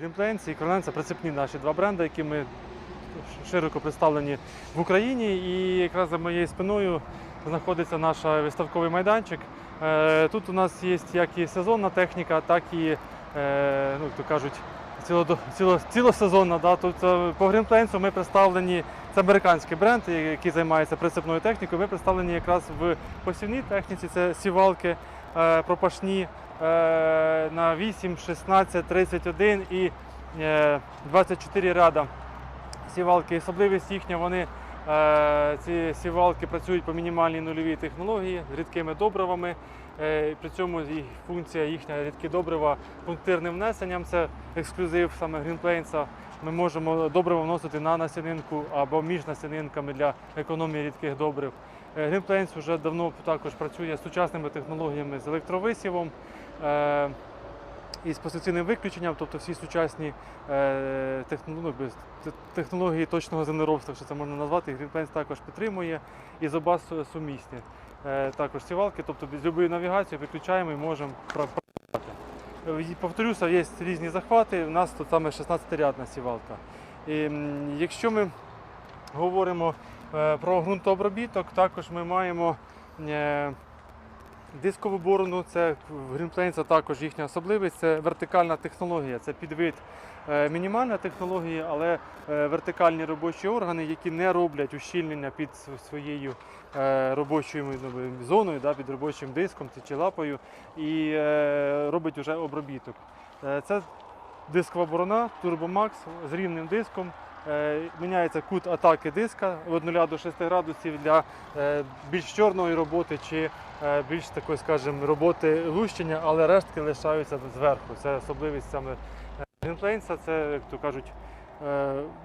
Грімплейнс і Кролен це прицепні наші два бренди, які ми широко представлені в Україні. І якраз за моєю спиною знаходиться наш виставковий майданчик. Е, Тут у нас є як і сезонна техніка, так і, е, ну, як то кажуть, цілосезонна. Да? Тут е, по Грімплейнсу ми представлені, це американський бренд, який займається прицепною технікою. Ми представлені якраз в посівній техніці, це сівалки е, пропашні е, на 8, 16, 31 і е, 24 ряда сівалки. Особливість їхня, вони е, ці сівалки працюють по мінімальній нульовій технології з рідкими добривами. Е, При цьому їх функція їхня рідкі добрива пунктирним внесенням. Це ексклюзив саме Greenplains. Ми можемо добриво вносити на насінинку або між насінинками для економії рідких добрив. Greenplains вже давно також працює з сучасними технологіями з електровисівом. е, І з позиційним виключенням, тобто всі сучасні е, ну, технології точного землеробства, що це можна назвати, Greenplains також підтримує і з оба сумісні. Е, також сівалки, тобто без будь-якої навігації виключаємо і можемо працювати. Повторюся, є різні захвати. У нас тут саме 16-рядна сівалка. І, якщо ми говоримо про ґрунтообробіток, також ми маємо е, дискову борону. Це в Greenplains також їхня особливість. Це вертикальна технологія, це підвид е, мінімальна технологія, але е, вертикальні робочі органи, які не роблять ущільнення під своєю е, робочою ну, зоною, під робочим диском чи лапою, і е, робить вже обробіток. Е, Це дискова борона Turbomax з рівним диском. Е, Міняється кут атаки диска від 0 до 6 градусів для е, більш чорної роботи чи е, більш такої, скажімо, роботи лущення, але рештки лишаються зверху. Це особливість саме Грінплейнса. Це, як то кажуть,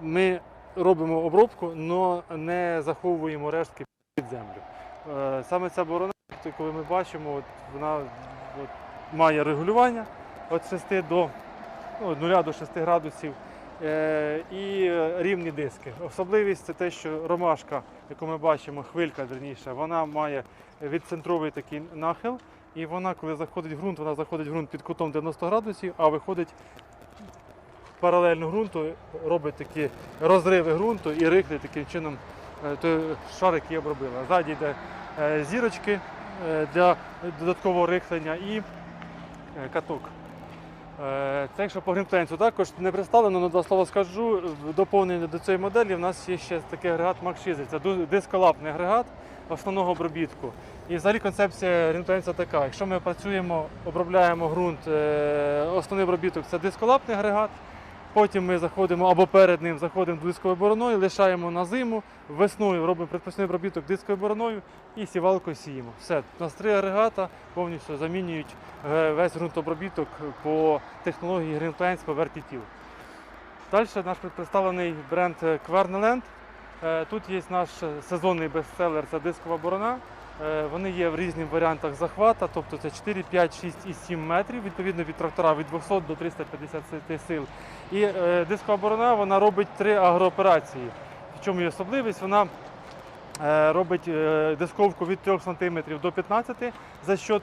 ми робимо обробку, але не заховуємо рештки під землю. Саме ця борона, коли ми бачимо, от вона от, має регулювання від 6 до ну, 0 до 6 градусів. Е, і рівні диски. Особливість це те, що ромашка, яку ми бачимо, хвилька верніше, вона має відцентровий такий нахил, і вона, коли заходить в ґрунт, вона заходить в ґрунт під кутом 90 градусів, а виходить паралельно ґрунту, робить такі розриви ґрунту і рихлить таким чином е, той шар, який обробила. Ззаді йде е, зірочки для додаткового рихлення і каток. Е, Це якщо по грімплейнсу також не представлено, але два слова скажу. Доповнення до цієї моделі в нас є ще такий агрегат Мак-6. Це дисколапний агрегат основного обробітку. І взагалі концепція грімплейнса така. Якщо ми працюємо, обробляємо ґрунт, е, основний обробіток це дисколапний агрегат. Потім ми заходимо або перед ним заходимо дисковою бороною, лишаємо на зиму, весною робимо предпосний обробіток дисковою бороною і сівалкою сіємо. Все, у нас три агрегата повністю замінюють е, весь ґрунтообробіток по технології Greenplains по Vertitil. Далі наш представлений бренд. Е, Тут є наш сезонний бестселер, це дискова борона. Е, Вони є в різних варіантах захвата, тобто це 4, 5, 6 і 7 метрів, відповідно від трактора від 200 до 350 сил. І е, дискова борона вона робить три агрооперації. В чому її особливість? Вона е, робить дисковку від 3 см до 15 за счет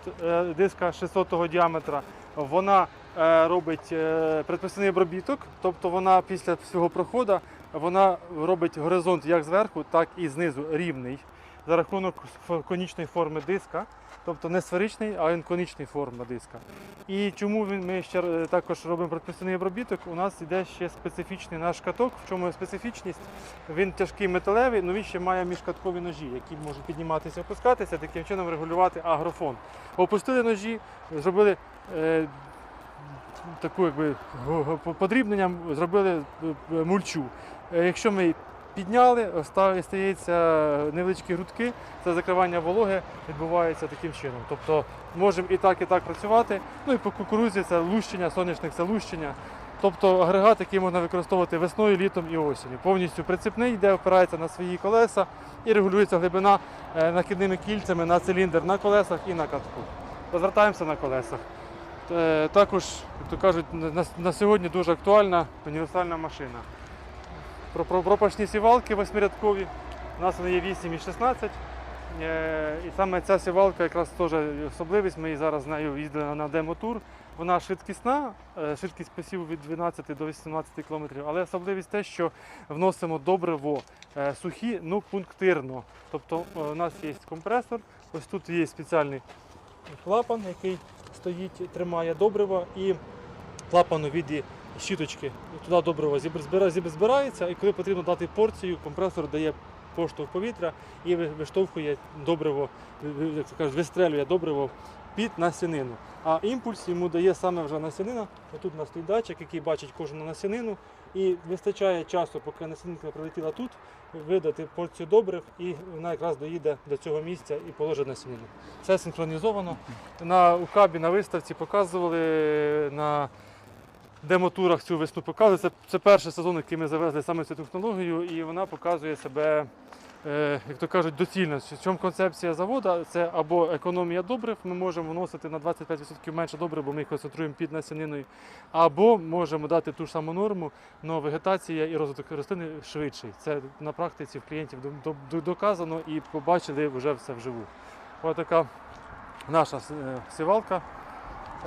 диска 600 діаметра. Вона робить предпосильний обробіток, тобто вона після всього проходу вона робить горизонт як зверху, так і знизу рівний за рахунок конічної форми диска, тобто не сферичний, а він конічний форма диска. І чому ми ще е, також робимо предпосильний обробіток? У нас йде ще специфічний наш каток. В чому специфічність? Він тяжкий металевий, але він ще має міжкаткові ножі, які можуть підніматися, опускатися, таким чином регулювати агрофон. Опустили ножі, зробили е, таку якби подрібненням, зробили е, мульчу. Якщо ми підняли, оста- стається невеличкі грудки, це закривання вологи відбувається таким чином. Тобто можемо і так, і так працювати. Ну і по кукурузі це лущення, соняшник це лущення. Тобто агрегат, який можна використовувати весною, літом і осінню. Повністю прицепний, де опирається на свої колеса і регулюється глибина е, накидними кільцями на циліндр на колесах і на катку. Розвертаємося на колесах. Е, Також, як то кажуть, на сьогодні дуже актуальна універсальна машина. Про, про пропашні сівалки восьмирядкові. У нас вони є 8 і 16. Е, І саме ця сівалка якраз теж особливість. Ми її зараз з нею їздили на демо-тур. вона швидкісна, е, швидкість посіву від 12 до 18 км, але особливість те, що вносимо добриво е, сухі, ну пунктирно. Тобто у нас є компресор, ось тут є спеціальний клапан, який стоїть, тримає добриво, і клапан у віді щіточки. Туди добриво збирається, і коли потрібно дати порцію, компресор дає поштовх повітря і виштовхує добриво, як кажуть, вистрелює добриво під насінину. А імпульс йому дає саме вже насінина. Отут у нас стоїть датчик, який бачить кожну насінину. І вистачає часу, поки насінинка прилетіла тут, видати порцію добрив, і вона якраз доїде до цього місця і положить насінину. Все синхронізовано. На у кабі на виставці показували демотурах цю весну показує. Це, це перший сезон, який ми завезли саме цю технологію, і вона показує себе, е, як то кажуть, доцільно. В чому концепція заводу? Це або економія добрив, ми можемо вносити на 25% менше добрив, бо ми їх концентруємо під насіниною, або можемо дати ту ж саму норму, але вегетація і розвиток рослини швидший. Це на практиці в клієнтів до- до- доказано і побачили вже все вживу. Ось така наша е, сівалка.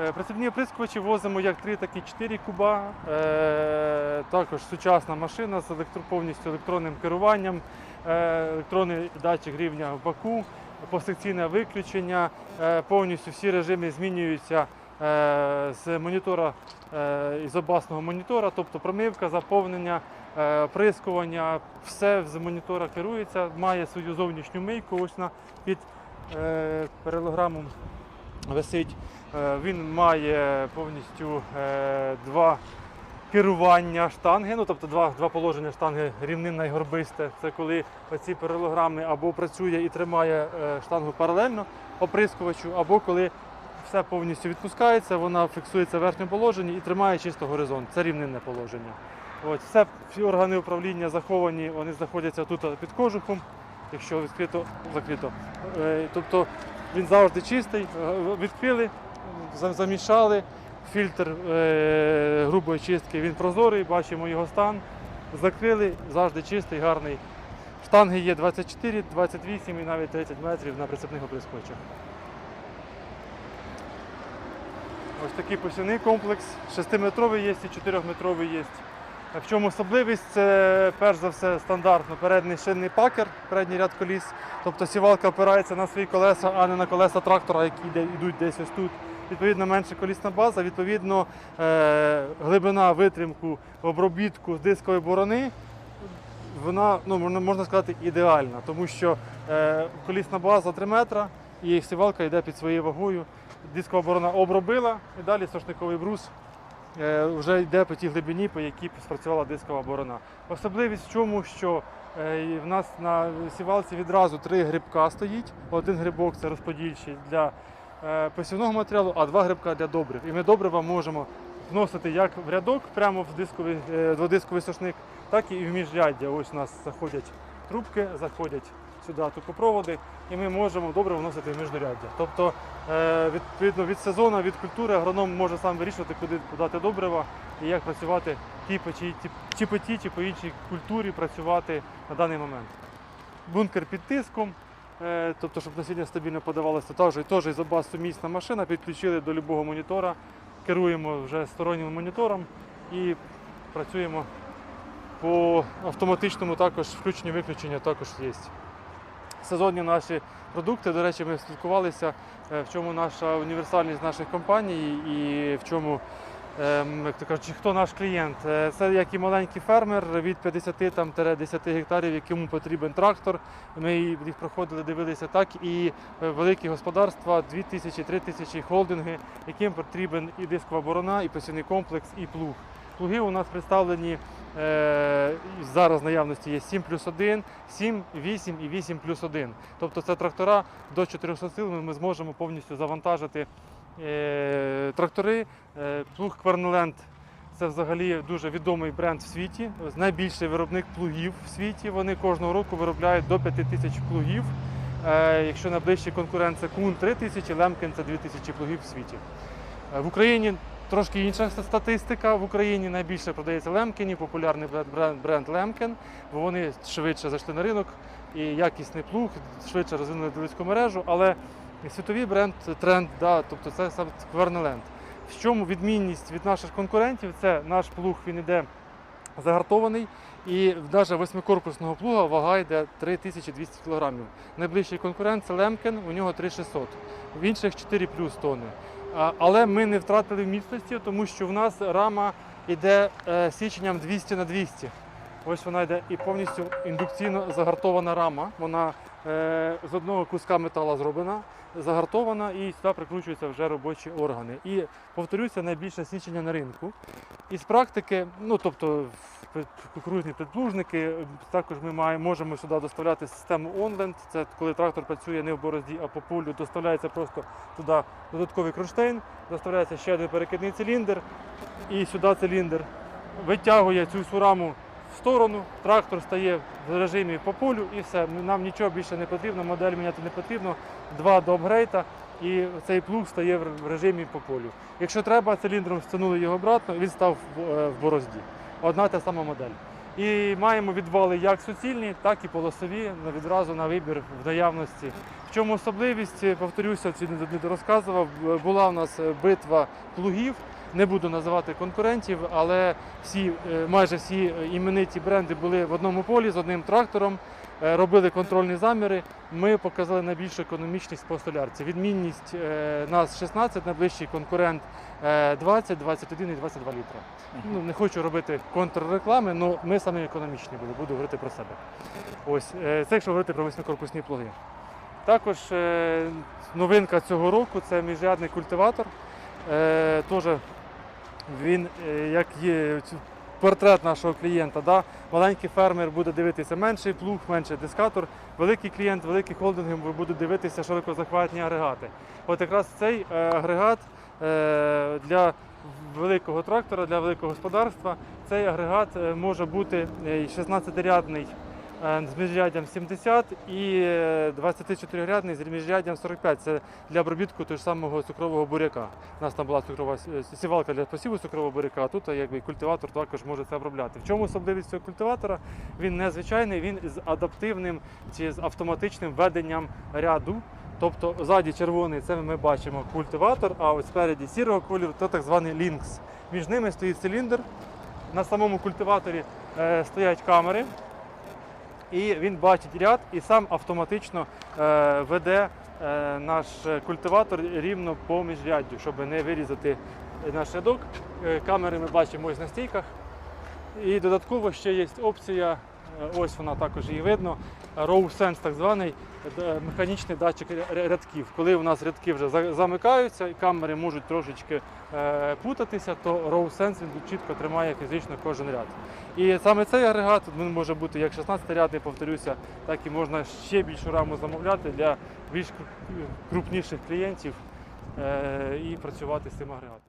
Е, Прицепні оприскувачі возимо як 3, так і 4 куба. Е, Також сучасна машина з повністю електронним керуванням, е, електронний датчик рівня в баку, посекційне виключення. Повністю всі режими змінюються з монітора із обасного монітора, тобто промивка, заповнення, оприскування, все з монітора керується, має свою зовнішню мийку. Ось на під паралограмом висить. Е, Він має повністю е, два керування штанги, ну тобто два, два положення штанги рівнинне і горбисте. Це коли ці паралограми або працює і тримає е, штангу паралельно оприскувачу, або коли все повністю відпускається, вона фіксується в верхньому положенні і тримає чисто горизонт. Це рівнинне положення. От, все, всі органи управління заховані, вони знаходяться тут під кожухом, якщо відкрито, закрито. Тобто він завжди чистий, е, відкрили, замішали, фільтр е, грубої чистки, він прозорий, бачимо його стан. Закрили, завжди чистий, гарний. Штанги є 24, 28 і навіть 30 метрів на прицепних оприскувачах. Ось такий посівний комплекс. 6-метровий є і 4-метровий є. В чому особливість? Це перш за все стандартно передній шинний пакер, передній ряд коліс. Тобто сівалка опирається на свої колеса, а не на колеса трактора, які йдуть десь ось тут. Відповідно, менша колісна база, відповідно, е, глибина витримку, обробітку дискової борони. Вона, ну, можна, сказати, ідеальна, тому що е, колісна база 3 метра і сівалка йде під своєю вагою. Дискова борона обробила і далі сошниковий брус вже йде по тій глибині, по якій спрацювала дискова борона. Особливість в чому, що е, в нас на сівалці відразу три грибка стоїть. Один грибок це розподільчий для е, посівного матеріалу, а два грибка для добрив. І ми добрива можемо вносити як в рядок, прямо в дисковий, е, дводисковий сошник, так і в міжряддя. Ось у нас заходять трубки, заходять сюди тупопроводи, і ми можемо добре вносити в міжряддя. Тобто, е, відповідно від сезону, від культури агроном може сам вирішувати, куди подати добрива і як працювати ті по чи, чи по тій, чи по іншій культурі працювати на даний момент. Бункер під тиском, е, тобто, щоб насіння стабільно подавалося, теж, теж ізобас сумісна машина, підключили до будь-якого монітора, керуємо вже стороннім монітором і працюємо по автоматичному також включенню виключення також є. Сезонні наші продукти, до речі, ми спілкувалися, е, в чому наша універсальність наших компаній і в чому, ем, як то кажуть, хто наш клієнт. Е, Це як і маленький фермер від 50 там, 10 гектарів, якому потрібен трактор. Ми їх проходили, дивилися так, і е, великі господарства, 2000 тисячі холдинги, яким потрібен і дискова борона, і посівний комплекс, і плуг. Плуги у нас представлені зараз в наявності є 7 плюс 1, 7, 8 і 8 плюс 1. Тобто це трактора до 400 сил ми зможемо повністю завантажити е, трактори. Е, плуг Квернеленд це взагалі дуже відомий бренд в світі. Найбільший виробник плугів в світі. Вони кожного року виробляють до 5 тисяч плугів. Е, якщо найближчий конкурент це Кун 3 тисячі, Лемкен це 2 тисячі плугів в світі. Е, В Україні трошки інша статистика. В Україні найбільше продається Лемкені, популярний бренд- Лемкен, бо вони швидше зайшли на ринок і якісний плуг, швидше розвинули дилерську мережу, але світовий бренд, тренд, да, тобто це саме Квернеленд. В чому відмінність від наших конкурентів? Це наш плуг він іде загартований, і навіть восьмикорпусного плуга вага йде 3200 кг. Найближчий конкурент це Лемкен, у нього 3600, в інших 4 плюс тонни. Але ми не втратили міцності, тому що в нас рама йде е, січенням 200 на 200. Ось вона йде і повністю індукційно загартована рама. Вона з одного куска металу зроблена, загартована і сюди прикручуються вже робочі органи. І повторюся, найбільше січення на ринку. І з практики, ну тобто кукурудзні підплужники, е, також ми маємо, можемо сюди доставляти систему онленд. Це коли трактор працює не в борозді, а по полю, доставляється просто туди додатковий кронштейн, доставляється ще один перекидний циліндр, і сюди циліндр витягує цю всю в сторону, трактор стає в режимі по полю і все. Нам нічого більше не потрібно, модель міняти не потрібно. Два до апгрейта і цей плуг стає в режимі по полю. Якщо треба, циліндром стягнули його обратно, він став в, е, борозді. Одна та сама модель. І маємо відвали як суцільні, так і полосові відразу на вибір в наявності. В чому особливість, е, повторюся, ці не розказував. Була у нас е, битва плугів. Не буду називати конкурентів, але всі, е, майже всі е, імениті бренди були в одному полі з одним трактором, е, робили контрольні заміри. Ми показали найбільшу економічність по солярці. Відмінність нас 16, найближчий конкурент е, 20, 21 і 22 літра. Ну, не хочу робити контрреклами, але ми самі економічні були, буду говорити про себе. Ось, це якщо говорити про восьмикорпусні плуги. Також новинка цього року це міжрядний культиватор. Теж він е, як є портрет нашого клієнта. Да? Маленький фермер буде дивитися менший плуг, менший дискатор. Великий клієнт, великі холдинги будуть дивитися широкозахватні агрегати. От якраз цей е, агрегат е, для великого трактора, для великого господарства, цей агрегат може бути е, 16-рядний е, з міжряддям 70 і е, 24-рядний з міжряддям 45. Це для обробітку того ж самого цукрового буряка. У нас там була цукрова сівалка для посіву цукрового буряка, а тут е, якби культиватор також може це обробляти. В чому особливість цього культиватора? Він незвичайний, він з адаптивним чи з автоматичним веденням ряду. Тобто ззаді червоний це ми бачимо культиватор, а ось спереді сірого кольору це так званий лінкс. Між ними стоїть циліндр. На самому культиваторі е, стоять камери, і він бачить ряд і сам автоматично е, веде е, наш культиватор рівно по міжряддю, щоб не вирізати наш рядок. Е, камери ми бачимо ось на стійках. І додатково ще є опція, ось вона також її видно. Row так званий е, механічний датчик рядків. Коли у нас рядки вже замикаються і камери можуть трошечки е, путатися, то Row Sense він чітко тримає фізично кожен ряд. І саме цей агрегат він може бути як 16-рядний, повторюся, так і можна ще більшу раму замовляти для більш крупніших клієнтів е, і працювати з цим агрегатом.